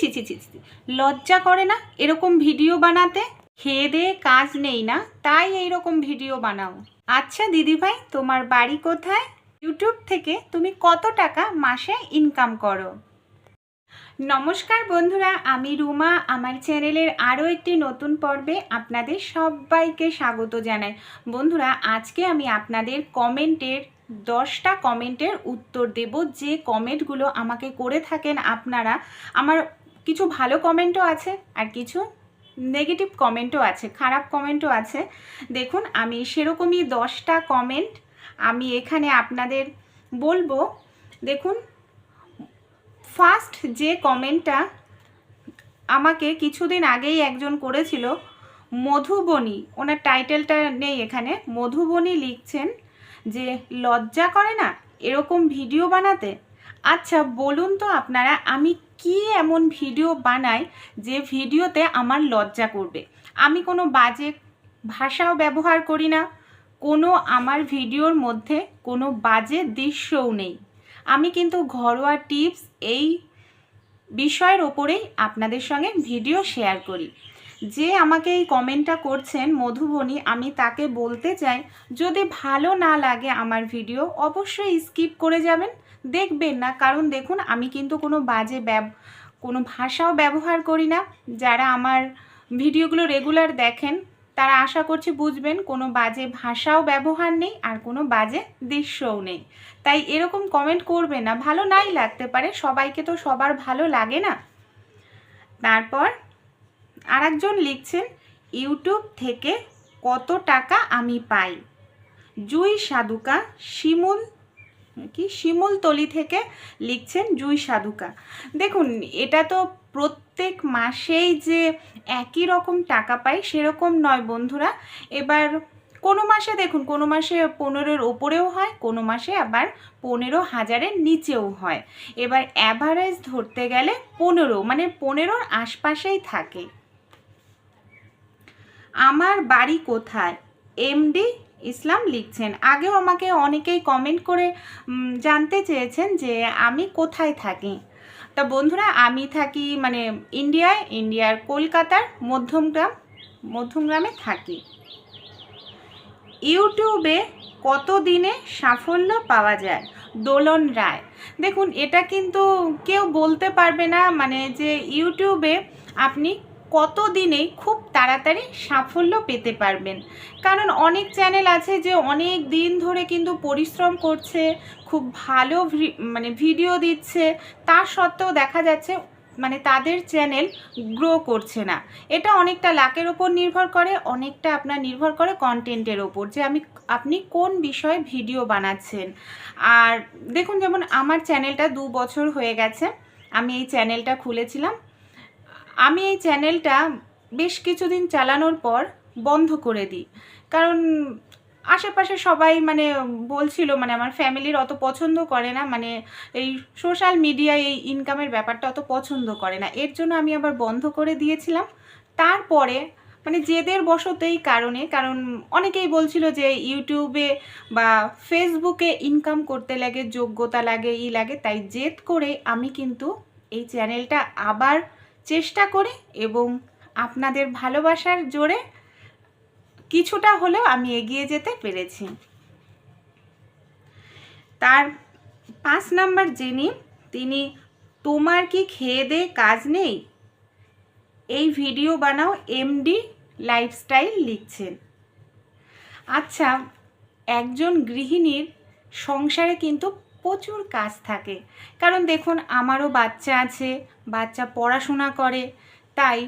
ছি ছি ছি। লজ্জা করে না এরকম ভিডিও বানাতে? খেয়ে দিয়ে কাজ নেই না, তাই এই রকম ভিডিও বানাও। আচ্ছা দিদিভাই, তোমার বাড়ি কোথায়? ইউটিউব থেকে তুমি কত টাকা মাসে ইনকাম করো? নমস্কার বন্ধুরা, আমি রুমা। আমার চ্যানেলের আরও একটি নতুন পর্বে আপনাদের সবাইকে স্বাগত জানাই। বন্ধুরা, আজকে আমি আপনাদের কমেন্টের, দশটা কমেন্টের উত্তর দেব। যে কমেন্টগুলো আমাকে করে থাকেন আপনারা, আমার কিছু ভালো কমেন্টও আছে আর কিছু নেগেটিভ কমেন্টও আছে, খারাপ কমেন্টও আছে। দেখুন, আমি সেরকমই দশটা কমেন্ট আমি এখানে আপনাদের বলব। দেখুন ফার্স্ট যে কমেন্টটা আমাকে কিছুদিন আগেই একজন করেছিল, মধুবনী, ওনার টাইটেলটা নেই এখানে, মধুবনী লিখছেন যে, লজ্জা করে না? এরকম ভিডিও বানাতে? আচ্ছা বলুন তো আপনারা, আমি কি এমন ভিডিও বানাই যে ভিডিওতে আমার লজ্জা করবে? আমি কোনো বাজে ভাষাও ব্যবহার করি না। কোনো আমার ভিডিওর মধ্যে কোনো বাজে দৃশ্যও নেই। আমি কিন্তু ঘরোয়া টিপস এই বিষয়ের ওপরেই আপনাদের সঙ্গে ভিডিও শেয়ার করি। যে আমাকে এই কমেন্টটা করছেন, মধুবনী, আমি তাকে বলতে চাই, যদি ভালো না লাগে আমার ভিডিও, অবশ্যই স্কিপ করে যাবেন। দেখবেন না। কারণ দেখুন, আমি কিন্তু কোনো বাজে ব্যব, কোনো ভাষাও ব্যবহার করি না। যারা আমার ভিডিওগুলো রেগুলার দেখেন, তারা আশা করছি বুঝবেন, কোনো বাজে ভাষাও ব্যবহার নেই আর কোনো বাজে দৃশ্যও নেই। তাই এরকম কমেন্ট করবে না। ভালো নাই লাগতে পারে, সবাইকে তো সবার ভালো লাগে না। তারপর আরেকজন লিখছেন, ইউটিউব থেকে কত টাকা আমি পাই? জুই সাধুকা, শিমুল কি? শিমুলতলি থেকে লিখছেন জুই সাধুকা। দেখুন, এটা তো প্রত্যেক মাসেই যে একই রকম টাকা পাই সেরকম নয় বন্ধুরা। এবার কোনো মাসে দেখুন, কোনো মাসে পনেরোর ওপরেও হয়, কোনো মাসে আবার পনেরো হাজারের নিচেও হয়। এবার অ্যাভারেজ ধরতে গেলে পনেরো মানে পনেরোর আশপাশেই থাকে। আমার বাড়ি কোথায়? এমডি ইসলাম লিখছেন। আগেও আমাকে অনেকেই কমেন্ট করে জানতে চেয়েছেন যে আমি কোথায় থাকি। তা বন্ধুরা, আমি থাকি মানে ইন্ডিয়ায়, ইন্ডিয়ার কলকাতার মধ্যমগ্রাম, মধ্যমগ্রামে থাকি। ইউটিউবে কত দিনে সাফল্য পাওয়া যায়? দোলন রায়। দেখুন, এটা কিন্তু কেউ বলতে পারবে না মানে যে ইউটিউবে আপনি কত দিনেই খুব তাড়াতাড়ি সাফল্য পেতে পারবেন? কারণ অনেক চ্যানেল আছে যে অনেক দিন ধরে কিন্তু পরিশ্রম করছে, খুব ভালো মানে ভিডিও দিচ্ছে, তা সত্ত্বেও দেখা যাচ্ছে মানে তাদের চ্যানেল গ্রো করছে না। এটা অনেকটা লাকের ওপর নির্ভর করে, অনেকটা আপনার নির্ভর করে কন্টেন্টের ওপর যে আমি, আপনি কোন বিষয়ে ভিডিও বানাচ্ছেন। আর দেখুন, যেমন আমার চ্যানেলটা দু বছর হয়ে গেছে, আমি এই চ্যানেলটা খুলেছিলাম। আমি এই চ্যানেলটা বেশ কিছুদিন চালানোর পর বন্ধ করে দিই। কারণ আশেপাশে সবাই মানে বলছিল মানে আমার ফ্যামিলির অত পছন্দ করে না মানে এই সোশ্যাল মিডিয়ায় এই ইনকামের ব্যাপারটা অত পছন্দ করে না। এর জন্য আমি আবার বন্ধ করে দিয়েছিলাম। তারপরে মানে জেদের বশতেই কারণে, কারণ অনেকেই বলছিল যে ইউটিউবে বা ফেসবুকে ইনকাম করতে লাগে, যোগ্যতা লাগে, ই লাগে, তাই জেদ করে আমি কিন্তু এই চ্যানেলটা আবার চেষ্টা করি এবং আপনাদের ভালোবাসার জোরে কিছুটা হলেও আমি এগিয়ে যেতে পেরেছি। তার পাঁচ নাম্বার যিনি, তিনি, তোমার কি খেয়ে দে কাজ নেই? এই ভিডিও বানাও এমডি লাইফস্টাইল লিখছেন। আচ্ছা একজন গৃহিণীর সংসারে কিন্তু প্রচুর কাজ থাকে। কারণ দেখুন, আমারও বাচ্চা আছে, বাচ্চা পড়াশোনা করে। তাই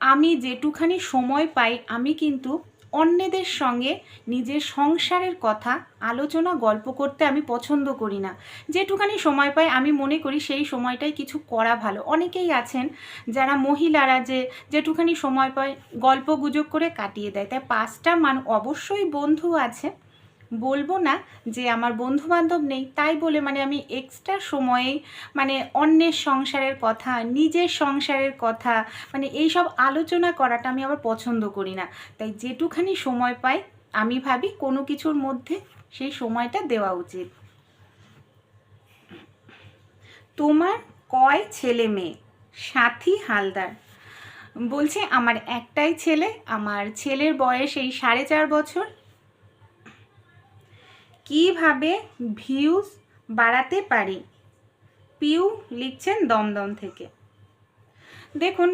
আমি যেটুখানি সময় পাই, আমি কিন্তু অন্যদের সঙ্গে নিজের সংসারের কথা, আলোচনা, গল্প করতে আমি পছন্দ করি না। যেটুখানি সময় পাই, আমি মনে করি সেই সময়টাই কিছু করা ভালো। অনেকেই আছেন যারা মহিলারা যে যেটুখানি সময় পায়, গল্প গুজব করে কাটিয়ে দেয়। তাই পাঁচটা মান অবশ্যই বন্ধু আছে। বলব না যে আমার বন্ধু বান্ধব নেই, তাই বলে মানে আমি এক্সট্রা সময়ে মানে অন্যের সংসারের কথা, নিজের সংসারের কথা মানে এই সব আলোচনা করাটা আমি আবার পছন্দ করি না। তাই যেটুখানি সময় পাই, আমি ভাবি কোনো কিছুর মধ্যে সেই সময়টা দেওয়া উচিত। তোমার কয় ছেলে মেয়ে? সাথী হালদার। বলছে, আমার একটাই ছেলে, আমার ছেলের বয়স এই সাড়ে চার বছর কীভাবে ভিউজ বাড়াতে পারি? পিউ লিখছেন দমদম থেকে। দেখুন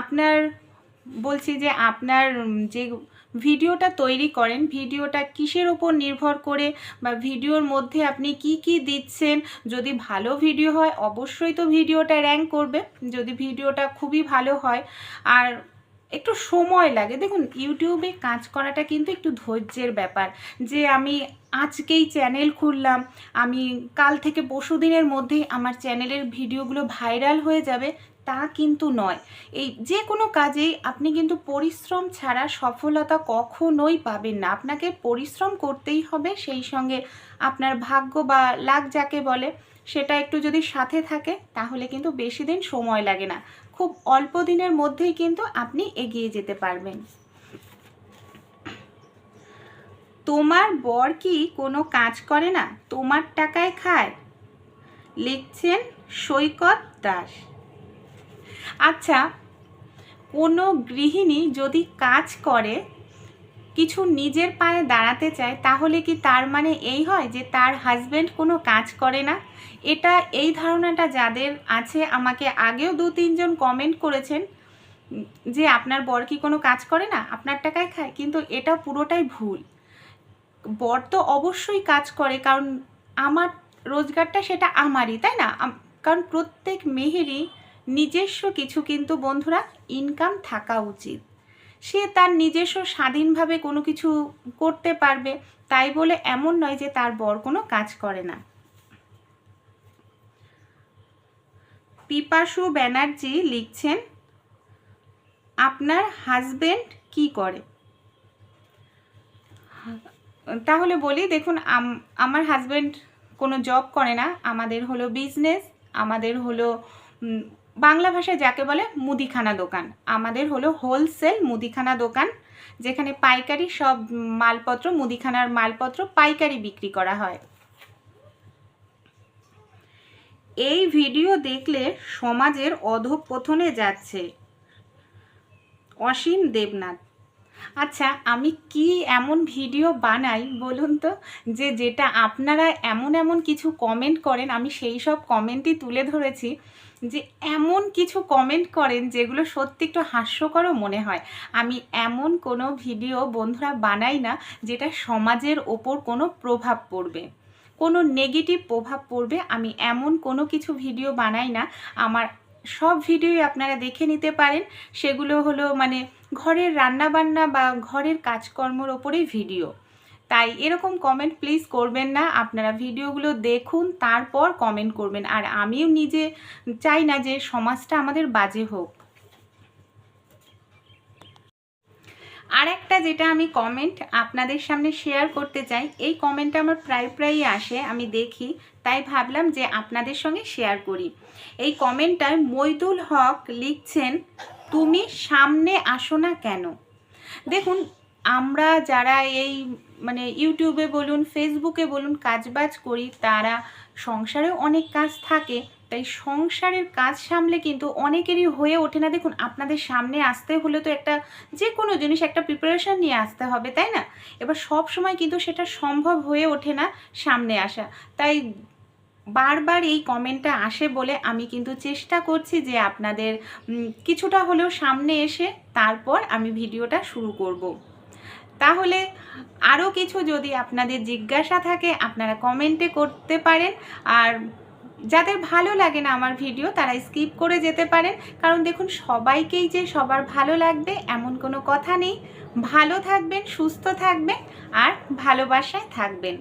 আপনার, বলছি যে আপনার যে ভিডিওটা তৈরি করেন, ভিডিওটা কিসের ওপর নির্ভর করে বা ভিডিওর মধ্যে আপনি কি কি দিচ্ছেন? যদি ভালো ভিডিও হয়, অবশ্যই তো ভিডিওটা র্যাঙ্ক করবে। যদি ভিডিওটা খুবই ভালো হয়, আর একটু সময় লাগে। দেখুন ইউটিউবে কাজ করাটা কিন্তু একটু ধৈর্যের ব্যাপার। যে আমি আজকেই চ্যানেল খুললাম, আমি কাল থেকে পরশু দিনের মধ্যেই আমার চ্যানেলের ভিডিওগুলো ভাইরাল হয়ে যাবে, তা কিন্তু নয়। এই যে কোনো কাজেই আপনি কিন্তু পরিশ্রম ছাড়া সফলতা কখনোই পাবেন না। আপনাকে পরিশ্রম করতেই হবে, সেই সঙ্গে আপনার ভাগ্য বা লাগ যাকে বলে, সেটা একটু যদি সাথে থাকে, তাহলে কিন্তু বেশি দিন সময় লাগে না। খুব অল্প দিনের মধ্যেই কিন্তু আপনি এগিয়ে যেতে পারবেন। তোমার বর কি কোনো কাজ করে না? তোমার টাকায় খায়? লিখছেন সৈকত দাস। আচ্ছা কোনো গৃহিণী যদি কাজ করে কিছু নিজের পায়ে দাঁড়াতে চায়, তাহলে কি তার মানে এই হয় যে তার হাজব্যান্ড কোনো কাজ করে না? এটা এই ধারণাটা যাদের আছে, আমাকে আগেও দু তিনজন কমেন্ট করেছেন যে আপনার বর কি কোনো কাজ করে না? আপনার টাকায় খায়। কিন্তু এটা পুরোটাই ভুল। বর তো অবশ্যই কাজ করে, কারণ আমার রোজগারটা সেটা আমারই, তাই না? কারণ প্রত্যেক মেহেরই নিজস্ব কিছু কিন্তু বন্ধুরা ইনকাম থাকা উচিত। সে তার নিজস্ব স্বাধীনভাবে কোনো কিছু করতে পারবে, তাই বলে এমন নয় যে তার বর কোনো কাজ করে না। পিপাসু ব্যানার্জি লিখছেন, আপনার হাজবেন্ড কি করে? তাহলে বলি, দেখুন, আম- আমার হাজবেন্ড কোনো জব করে না, আমাদের হলো বিজনেস, আমাদের হলো বাংলা ভাষায় যাকে বলে মুদিখানা দোকান। আমাদের হলো হোলসেল মুদিখানা দোকান, যেখানে পাইকারি সব মালপত্র, মুদিখানার মালপত্র পাইকারি বিক্রি করা হয়। এই ভিডিও দেখলে সমাজের অধপথনে যাচ্ছে অসীম দেবনাথ। আচ্ছা আমি কি এমন ভিডিও বানাই বলুন তো, যে যেটা আপনারা এমন এমন কিছু কমেন্ট করেন, আমি সেই সব কমেন্টই তুলে ধরেছি, যে এমন কিছু কমেন্ট করেন যেগুলো সত্যি একটু হাস্যকরও মনে হয়। আমি এমন কোনো ভিডিও বন্ধুরা বানাই না, যেটা সমাজের ওপর কোনো প্রভাব পড়বে। কোনো নেগেটিভ প্রভাব পড়বে, আমি এমন কোনো কিছু ভিডিও বানাই না, আমার সব ভিডিওই আপনারা দেখে নিতে পারেন। সেগুলো হলো মানে ঘরের রান্নাবান্না বা ঘরের কাজকর্মর ওপরেই ভিডিও। তাই এরকম কমেন্ট প্লিজ করবেন না। আপনারা ভিডিওগুলো দেখুন, তারপর কমেন্ট করবেন। আর আমিও নিজে চাই না যে সমাজটা আমাদের বাজে হোক। আর একটা যেটা আমি কমেন্ট আপনাদের সামনে শেয়ার করতে চাই, এই কমেন্টটা আমার প্রায় প্রায়ই আসে। আমি দেখি তাই ভাবলাম যে আপনাদের সঙ্গে শেয়ার করি। এই কমেন্টটায় মইদুল হক লিখছেন, তুমি সামনে আসো না কেন? দেখুন, আমরা যারা এই মানে ইউটিউবে বলুন ফেসবুকে বলুন, কাজবাজ করি, তারা সংসারেও অনেক কাজ থাকে। তাই সংসারের কাজ সামলে কিন্তু অনেকেরই হয়ে ওঠে না। দেখুন, আপনাদের সামনে আসতে হলে তো একটা যে কোনো জিনিস, একটা প্রিপারেশন নিয়ে আসতে হবে, তাই না? এবার সব সময় কিন্তু সেটা সম্ভব হয়ে ওঠে না সামনে আসা। তাই বারবার এই কমেন্টটা আসে বলে আমি কিন্তু চেষ্টা করছি যে আপনাদের কিছুটা হলেও সামনে এসে তারপর আমি ভিডিওটা শুরু করব। তাহলে আরও কিছু যদি আপনাদের জিজ্ঞাসা থাকে, আপনারা কমেন্টে করতে পারেন। আর যাদের ভালো লাগে না আমার ভিডিও, তারা স্কিপ করে যেতে পারেন। কারণ দেখুন, সবাইকেই যে সবার ভালো লাগবে এমন কোনো কথা নেই। ভালো থাকবেন, সুস্থ থাকবেন, আর ভালোবাসায় থাকবেন।